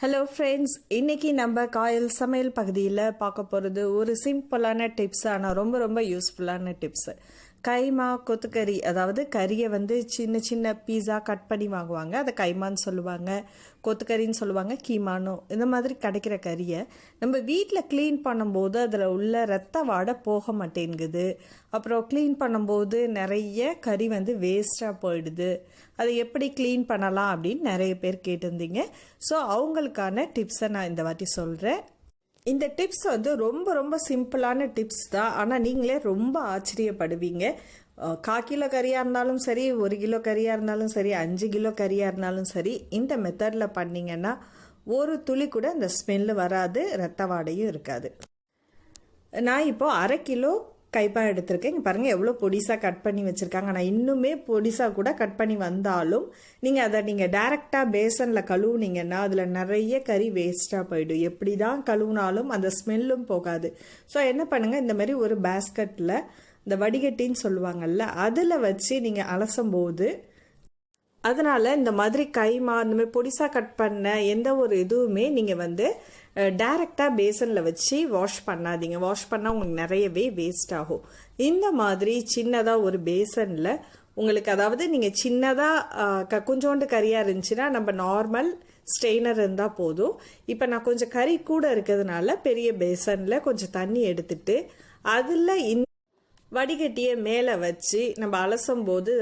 Hello friends இன்னைக்கு நம்ம காயல் சமையல் பகுதியில் பார்க்க போகிறது ஒரு சிம்பிளான டிப்ஸ் ஆனால் ரொம்ப ரொம்ப யூஸ்ஃபுல்லான டிப்ஸு கைமா கொத்துக்கறி அதாவது கறியை வந்து சின்ன சின்ன பீஸா கட் பண்ணி வாங்குவாங்க. அதை கைமான்னு சொல்லுவாங்க. கொத்துக்கறின்னு சொல்லுவாங்க. கீமானோ. இந்த மாதிரி கிடைக்கிற கறியை நம்ம வீட்டில் க்ளீன் பண்ணும்போது அதில் உள்ள ரத்த வாடை போக மாட்டேங்குது. அப்புறம் க்ளீன் பண்ணும்போது நிறைய கறி வந்து வேஸ்ட்டாக போயிடுது. அதை எப்படி க்ளீன் பண்ணலாம் அப்படின்னு நிறைய பேர் கேட்டிருந்தீங்க. ஸோ அவங்களுக்கான டிப்ஸை நான் இந்த வாட்டி சொல்கிறேன் இந்த டிப்ஸ் வந்து ரொம்ப ரொம்ப சிம்பிளான டிப்ஸ் தான். ஆனால் நீங்களே ரொம்ப ஆச்சரியப்படுவீங்க. கா கிலோ கறியாக இருந்தாலும் சரி ஒரு கிலோ கறியாக இருந்தாலும் சரி அஞ்சு கிலோ கறியாக இருந்தாலும் சரி இந்த மெத்தடில் பண்ணிங்கன்னா ஒரு துளி கூட இந்த ஸ்மெல்லு வராது ரத்த வாடையும் இருக்காது. நான் இப்போ அரை கிலோ கைப்பா எடுத்திருக்கேன். இங்கே பாருங்கள் எவ்வளோ பொடிசாக கட் பண்ணி வச்சுருக்காங்க. ஆனால் இன்னுமே பொடிசாக கூட கட் பண்ணி வந்தாலும் நீங்கள் அதை நீங்கள் டைரெக்டாக பேசனில் கழுவுனீங்கன்னா அதில் நிறைய கறி வேஸ்ட்டாக போயிடும். எப்படி தான் கழுவுனாலும் அந்த ஸ்மெல்லும் போகாது. ஸோ என்ன பண்ணுங்கள் இந்த மாதிரி ஒரு பேஸ்கட்டில் இந்த வடிகட்டின்னு சொல்லுவாங்கல்ல அதில் வச்சு நீங்கள் அலசும் போது அதனால் இந்த மாதிரி கைமா இந்த மாதிரி பொடிசாக கட் பண்ண எந்த ஒரு இதுவுமே நீங்கள் வந்து டைரெக்டாக பேசனில் வச்சு வாஷ் பண்ணாதீங்க. வாஷ் பண்ணால் உங்களுக்கு நிறையவே வேஸ்ட் ஆகும். இந்த மாதிரி சின்னதாக ஒரு பேசனில் உங்களுக்கு அதாவது நீங்கள் சின்னதாக கொஞ்சோண்டு கறியாக இருந்துச்சுன்னா நம்ம நார்மல் ஸ்ட்ரெயினர் இருந்தால் போதும். இப்போ நான் கொஞ்சம் கறி கூட இருக்கிறதுனால பெரிய பேசனில் கொஞ்சம் தண்ணி எடுத்துட்டு அதில் இந்த வடிகட்டியை மேலே வச்சு நம்ம அலசும் போது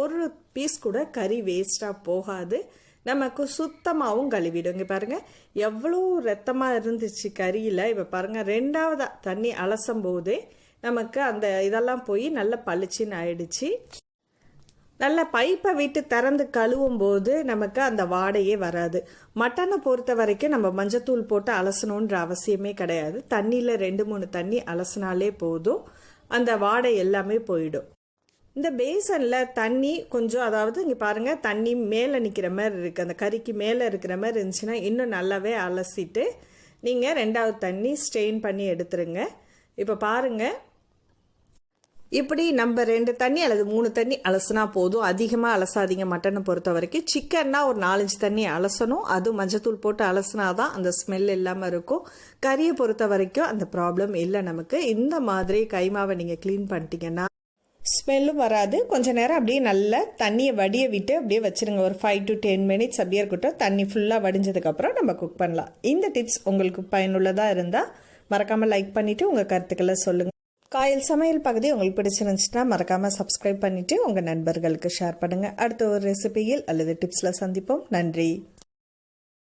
ஒரு பீஸ் கூட கறி வேஸ்ட்டாக போகாது. நமக்கு சுத்தமாகவும் கழுவிடும். இங்கே பாருங்க எவ்வளோ ரத்தமாக இருந்துச்சு கறியில் இப்போ பாருங்கள் ரெண்டாவதாக தண்ணி அலசும்போதே நமக்கு அந்த இதெல்லாம் போய் நல்லா பளிச்சுன்னு ஆயிடுச்சு. நல்லா பைப்பை விட்டு திறந்து கழுவும் போது நமக்கு அந்த வாடையே வராது. மட்டனை பொறுத்த வரைக்கும் நம்ம மஞ்சத்தூள் போட்டு அலசணுன்ற அவசியமே கிடையாது. தண்ணியில் ரெண்டு மூணு தண்ணி அலசினாலே போதும். அந்த வாடை எல்லாமே போயிடும். இந்த பேசனில் தண்ணி கொஞ்சம் அதாவது இங்கே பாருங்கள் தண்ணி மேலே நிற்கிற மாதிரி இருக்குது அந்த கறிக்கு மேலே இருக்கிற மாதிரி இருந்துச்சுன்னா இன்னும் நல்லாவே அலசிட்டு நீங்கள் ரெண்டாவது தண்ணி ஸ்ட்ரெயின் பண்ணி எடுத்துருங்க. இப்போ பாருங்கள் இப்படி நம்ம ரெண்டு தண்ணி அல்லது மூணு தண்ணி அலசினா போதும். அதிகமாக அலசாதீங்க மட்டனை பொறுத்த வரைக்கும். சிக்கன்னா ஒரு நாலஞ்சு தண்ணி அலசணும். அதுவும் மஞ்சத்தூள் போட்டு அலசினா தான் அந்த ஸ்மெல் இல்லாமல் இருக்கும். கறியை பொறுத்த வரைக்கும் அந்த ப்ராப்ளம் இல்லை நமக்கு. இந்த மாதிரி கைமாவை நீங்கள் க்ளீன் பண்ணிட்டீங்கன்னா ஸ்மெல்லும் வராது. கொஞ்ச நேரம் அப்படியே நல்லா தண்ணியை வடிய விட்டு அப்படியே வச்சிருங்க. ஒரு ஃபைவ் டு டென் மினிட்ஸ் அப்படியே இருக்கட்டும். தண்ணி ஃபுல்லாக வடிஞ்சதுக்கப்புறம் நம்ம குக் பண்ணலாம். இந்த டிப்ஸ் உங்களுக்கு பயனுள்ளதாக இருந்தால் மறக்காமல் லைக் பண்ணிவிட்டு உங்கள் கருத்துக்களை சொல்லுங்கள் காயல் சமையல் பகுதி உங்களுக்கு பிடிச்சிருந்துச்சுன்னா மறக்காமல் சப்ஸ்கிரைப் பண்ணிவிட்டு உங்கள் நண்பர்களுக்கு ஷேர் பண்ணுங்கள் அடுத்த ஒரு ரெசிபியில் அல்லது டிப்ஸில் சந்திப்போம். நன்றி.